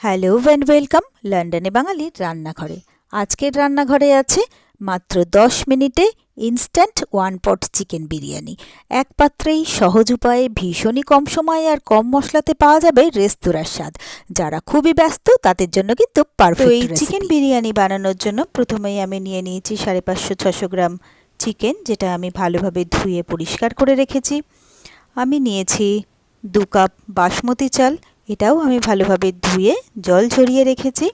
Hello and welcome লন্ডনে বাঙালির রান্নাঘরে আজকের রান্নাঘরে আছে মাত্র দশ মিনিটে instant one pot chicken biryani এক পাত্রেই সহজ উপায়ে ভীষণই কম সময়ে আর কম মশলাতে পাওয়া যাবে রেস্তোরাঁর স্বাদ যারা খুবই ব্যস্ত তাদের জন্য কিন্তু পারফেক্ট এই চিকেন বিরিয়ানি বানানোর জন্য প্রথমেই আমি নিয়ে নিয়েছি সাড়ে পাঁচশো ছশো গ্রাম চিকেন যেটা আমি ভালোভাবে ধুয়ে পরিষ্কার করে রেখেছি আমি নিয়েছি দু কাপ বাসমতি চাল এটাও আমি ভালোভাবে ধুয়ে জল ঝরিয়ে রেখেছি।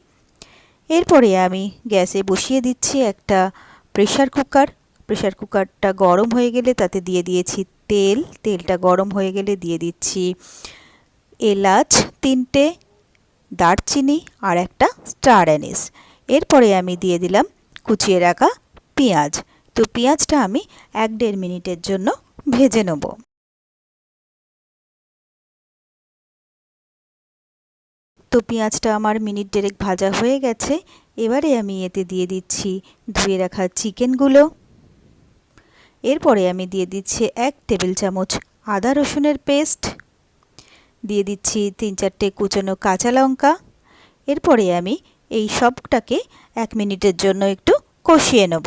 এরপরে আমি গ্যাসে বসিয়ে দিচ্ছি একটা প্রেশার কুকার। প্রেশার কুকারটা গরম হয়ে গেলে তাতে দিয়ে দিয়েছি তেল। তেলটা গরম হয়ে গেলে দিয়ে দিচ্ছি এলাচ, তিনটে দারচিনি আর একটা স্টার অ্যানিস। এরপরে আমি দিয়ে দিলাম কুচিয়ে রাখা পেঁয়াজ। তো পেঁয়াজটা আমি এক দেড় মিনিটের জন্য ভেজে নেব। তো পেঁয়াজটা আমার মিনিট ডেরেক ভাজা হয়ে গেছে, এবারে আমি এতে দিয়ে দিচ্ছি ধুয়ে রাখা চিকেনগুলো। এরপরে আমি দিয়ে দিচ্ছি এক টেবিল চামচ আদা রসুনের পেস্ট, দিয়ে দিচ্ছি তিন চারটে কুচনো কাঁচা লঙ্কা। এরপরে আমি এই সবটাকে এক মিনিটের জন্য একটু কষিয়ে নেব।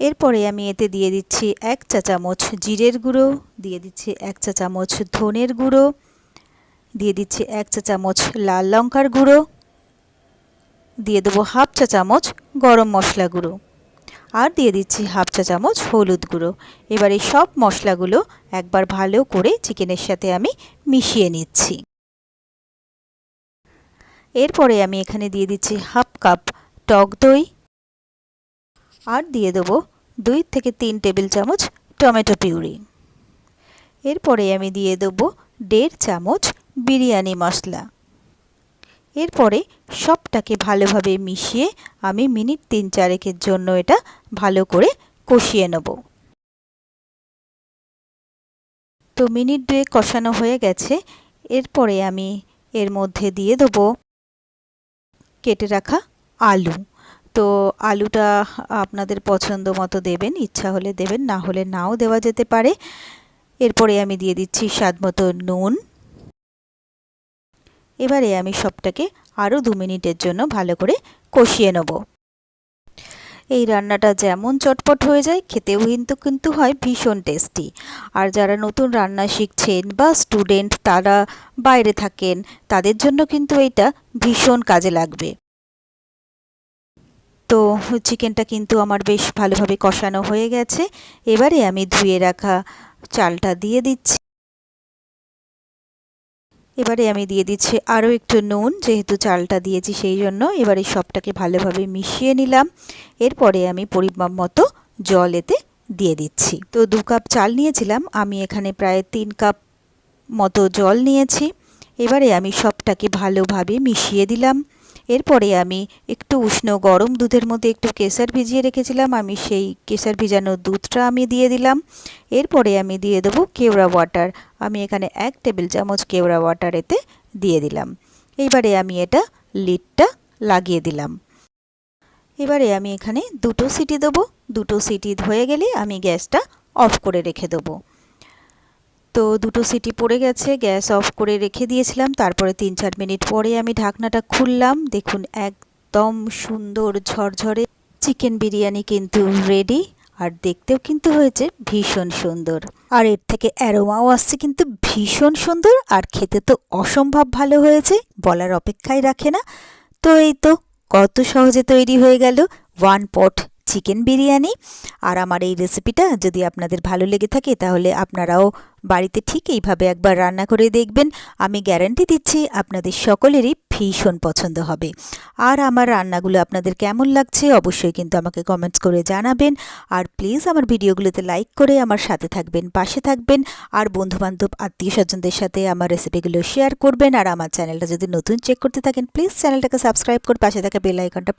এরপরে আমি এতে দিয়ে দিচ্ছি এক চা চামচ জিরের গুঁড়ো, দিয়ে দিচ্ছি এক চা চামচ ধনের গুঁড়ো, দিয়ে দিচ্ছি এক চা চামচ লাল লঙ্কার গুঁড়ো, দিয়ে দেবো হাফ চা চামচ গরম মশলা গুঁড়ো আর দিয়ে দিচ্ছি হাফ চা চামচ হলুদ গুঁড়ো। এবার এই সব মশলাগুলো একবার ভালো করে চিকেনের সাথে আমি মিশিয়ে নিচ্ছি। এরপরে আমি এখানে দিয়ে দিচ্ছি হাফ কাপ টক দই আর দিয়ে দেবো দুই থেকে তিন টেবিল চামচ টমেটো পিউরি। এরপরে আমি দিয়ে দেবো দেড় চামচ বিরিয়ানি মশলা। এরপরে সবটাকে ভালোভাবে মিশিয়ে আমি মিনিট তিন চারেকের জন্য এটা ভালো করে কষিয়ে নেব। তো মিনিট দুয়ে কষানো হয়ে গেছে। এরপরে আমি এর মধ্যে দিয়ে দেবো কেটে রাখা আলু। তো আলুটা আপনাদের পছন্দ মতো দেবেন, ইচ্ছা হলে দেবেন, না হলে নাও দেওয়া যেতে পারে। এরপরে আমি দিয়ে দিচ্ছি স্বাদ মতো নুন। এবারে আমি সবটাকে আরও দু মিনিটের জন্য ভালো করে কষিয়ে নেব। এই রান্নাটা যেমন চটপট হয়ে যায়, খেতেও কিন্তু কিন্তু হয় ভীষণ টেস্টি। আর যারা নতুন রান্না শিখছেন বা স্টুডেন্ট তারা বাইরে থাকেন, তাদের জন্য কিন্তু এইটা ভীষণ কাজে লাগবে। তো চিকেনটা কিন্তু আমার বেশ ভালোভাবে কষানো হয়ে গেছে। এবারে আমি ধুয়ে রাখা চালটা দিয়ে দিচ্ছি। এবারে আমি দিয়ে দিচ্ছি আরও একটু নুন, যেহেতু চালটা দিয়েছি সেই জন্য। এবারে সবটাকে ভালোভাবে মিশিয়ে নিলাম। এরপরে আমি পরিমাপ মতো জল এতে দিয়ে দিচ্ছি। তো দু কাপ চাল নিয়েছিলাম, আমি এখানে প্রায় তিন কাপ মতো জল নিয়েছি। এবারে আমি সবটাকে ভালোভাবে মিশিয়ে দিলাম। এরপরে আমি একটু উষ্ণ গরম দুধের মধ্যে একটু কেসার ভিজিয়ে রেখেছিলাম। আমি সেই কেসার ভিজানো দুধটা আমি দিয়ে দিলাম। এরপরে আমি দিয়ে দেবো কেওড়া ওয়াটার। আমি এখানে এক টেবিল চামচ কেওড়া ওয়াটার এতে দিয়ে দিলাম। এইবারে আমি এটা লিডটা লাগিয়ে দিলাম। এবারে আমি এখানে দুটো সিটি দেবো। দুটো সিটি হয়ে গেলে আমি গ্যাসটা অফ করে রেখে দেবো। তো দুটো সিটি পড়ে গেছে, গ্যাস অফ করে রেখে দিয়েছিলাম, তারপরে তিন চার মিনিট পরে আমি ঢাকনাটা খুললাম, দেখুন একদম সুন্দর ঝরঝরে চিকেন বিরিয়ানি কিন্তু রেডি আর দেখতেও কিন্তু হয়েছে ভীষণ সুন্দর। আর এর থেকে অ্যারোমাও আসছে কিন্তু ভীষণ সুন্দর, আর খেতে তো অসম্ভব ভালো হয়েছে, বলার অপেক্ষায় রাখে না। তো এই তো, কত সহজে তৈরি হয়ে গেল ওয়ান পট চিকেন বিরিয়ানি। আর আমার এই রেসিপিটা যদি আপনাদের ভালো লেগে থাকে, তাহলে আপনারাও বাড়িতে ঠিক এইভাবে একবার রান্না করে দেখবেন। আমি গ্যারান্টি দিচ্ছি আপনাদের সকলেরই ভীষণ পছন্দ হবে। আর আমার রান্নাগুলো আপনাদের কেমন লাগছে, অবশ্যই কিন্তু আমাকে কমেন্টস করে জানাবেন। আর প্লিজ আমার ভিডিওগুলোতে লাইক করে আমার সাথে থাকবেন, পাশে থাকবেন। আর বন্ধুবান্ধব, আত্মীয় স্বজনদের সাথে আমার রেসিপিগুলো শেয়ার করবেন। আর আমার চ্যানেলটা যদি নতুন চেক করতে থাকেন প্লিজ চ্যানেলটাকে সাবস্ক্রাইব করে পাশে থাকা বেল আইকনটা